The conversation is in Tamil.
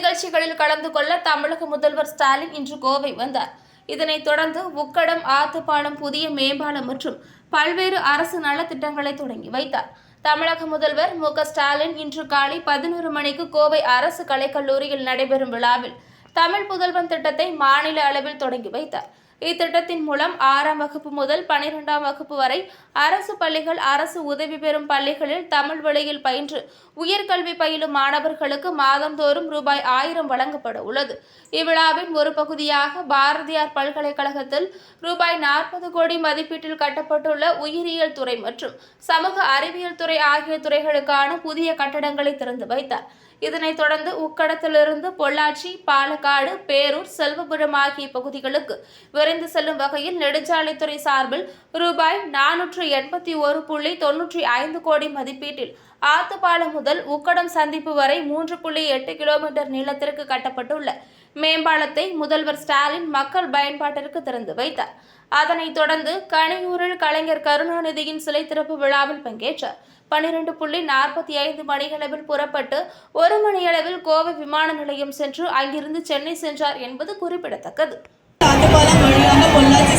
கலந்து கொள்ள தமிழக முதல்வர் ஸ்டாலின் இன்று கோவை வந்தார். இதனைத் தொடர்ந்து உக்கடம் ஆத்துப்பாலம் புதிய மேம்பாலம் மற்றும் பல்வேறு அரசு நலத்திட்டங்களை தொடங்கி வைத்தார். தமிழக முதல்வர் மு. ஸ்டாலின் இன்று காலை பதினோரு மணிக்கு கோவை அரசு கலைக்கல்லூரியில் நடைபெறும் விழாவில் தமிழ் புதல்வன் திட்டத்தை மாநில அளவில் தொடங்கி வைத்தார். இத்திட்டத்தின் மூலம் ஆறாம் வகுப்பு முதல் பனிரெண்டாம் வகுப்பு வரை அரசு பள்ளிகள் அரசு உதவி பெறும் பள்ளிகளில் தமிழ் வழியில் பயின்று உயர்கல்வி பயிலும் மாணவர்களுக்கு மாதந்தோறும் ரூபாய் ஆயிரம் வழங்கப்பட உள்ளது. இவ்விழாவின் ஒரு பகுதியாக பாரதியார் பல்கலைக்கழகத்தில் ரூபாய் நாற்பது கோடி மதிப்பீட்டில் கட்டப்பட்டுள்ள உயிரியல் துறை மற்றும் சமூக அறிவியல் துறை ஆகிய துறைகளுக்கான புதிய கட்டடங்களை திறந்து வைத்தார். இதனைத் தொடர்ந்து உக்கடத்திலிருந்து பொள்ளாச்சி பாலக்காடு பேரூர் செல்வபுரம் ஆகிய பகுதிகளுக்கு விரைந்து செல்லும் வகையில் நெடுஞ்சாலைத்துறை சார்பில் ரூபாய் நானூற்று எண்பத்தி ஒரு புள்ளி தொன்னூற்றி ஐந்து கோடி மதிப்பீட்டில் ஆத்துப்பாலம் முதல் உக்கடம் சந்திப்பு வரை மூன்று புள்ளி எட்டு கிலோமீட்டர் நீளத்திற்கு கட்டப்பட்டுள்ள மேம்பாலத்தை முதல்வர் ஸ்டாலின் மக்கள் பயன்பாட்டிற்கு திறந்து வைத்தார். அதனைத் தொடர்ந்து கனியூரில் கலைஞர் கருணாநிதியின் சிலை திறப்பு விழாவில் பங்கேற்றார். பன்னிரண்டு புள்ளி நாற்பத்தி ஐந்து மணியளவில் புறப்பட்டு ஒரு மணியளவில் கோவை விமான நிலையம் சென்று அங்கிருந்து சென்னை சென்றார் என்பது குறிப்பிடத்தக்கது. பொள்ளாச்சி